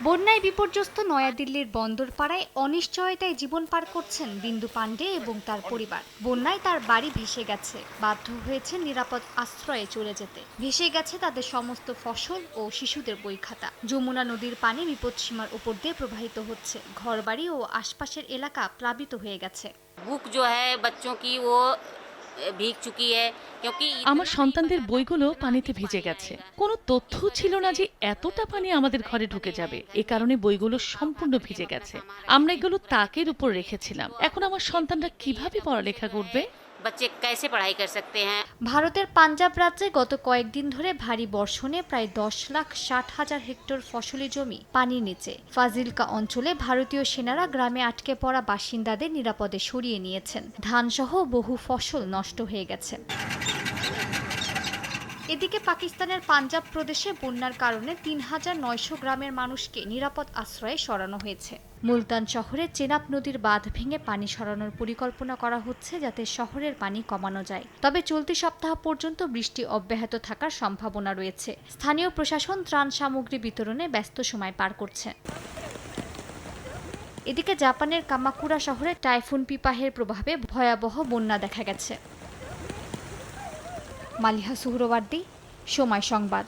বন্যায় বিপর্যস্ত নয়াদিল্লির বন্দরপাড়ায় অনিশ্চয়তায় জীবন পার করছেন বিন্দু পাণ্ডে এবং তার পরিবার বন্যায় তার বাড়ি ভেসে গেছে বাধ্য হয়েছেন নিরাপদ আশ্রয়ে চলে যেতে ভেসে গেছে তাদের সমস্ত ফসল ও শিশুদের বই খাতা যমুনা নদীর পানি বিপদসীমার উপর দিয়ে প্রবাহিত হচ্ছে ঘরবাড়ি ও আশপাশের এলাকা প্লাবিত হয়ে গেছে बुक जो है बच्चों की वो ভীগ চুকিয়ে আমার সন্তানদের বইগুলো পানিতে ভিজে গেছে। কোনো তথ্য ছিল না যে এতটা পানি আমাদের ঘরে ঢুকে যাবে। এ কারণে বইগুলো সম্পূর্ণ ভিজে গেছে। আমরা এগুলো তাকের উপর রেখেছিলাম। এখন আমার সন্তানরা কীভাবে পড়ালেখা করবে? बच्चे कैसे पढ़ाई कर सकते हैं ভারতের পাঞ্জাব রাজ্যে গত কয়েকদিন ধরে ভারী বর্ষণে প্রায় দশ লাখ ষাট হাজার হেক্টর ফসলি জমি পানির নিচে ফাজিলকা অঞ্চলে ভারতীয় সেনারা গ্রামে আটকে পড়া বাসিন্দাদের নিরাপদে সরিয়ে নিয়েছেন ধানসহ বহু ফসল নষ্ট হয়ে গেছে এদিকে পাকিস্তানের পাঞ্জাব প্রদেশে বন্যার কারণে তিন হাজার নয়শো গ্রামের মানুষকে নিরাপদ আশ্রয়ে সরানো হয়েছে। মুলতান শহরে চেনাব নদীর বাঁধ ভেঙে পানি সরানোর পরিকল্পনা করা হচ্ছে যাতে শহরের পানি কমানো যায়। তবে চলতি সপ্তাহ পর্যন্ত বৃষ্টি অব্যাহত থাকার সম্ভাবনা রয়েছে। স্থানীয় প্রশাসন ত্রাণ সামগ্রী বিতরণে ব্যস্ত সময় পার করছে। এদিকে জাপানের কামাকুরা শহরে টাইফুন পিপাহের প্রভাবে ভয়াবহ বন্যা দেখা গেছে। মালিহা সুহরওয়ার্দী সময় সংবাদ।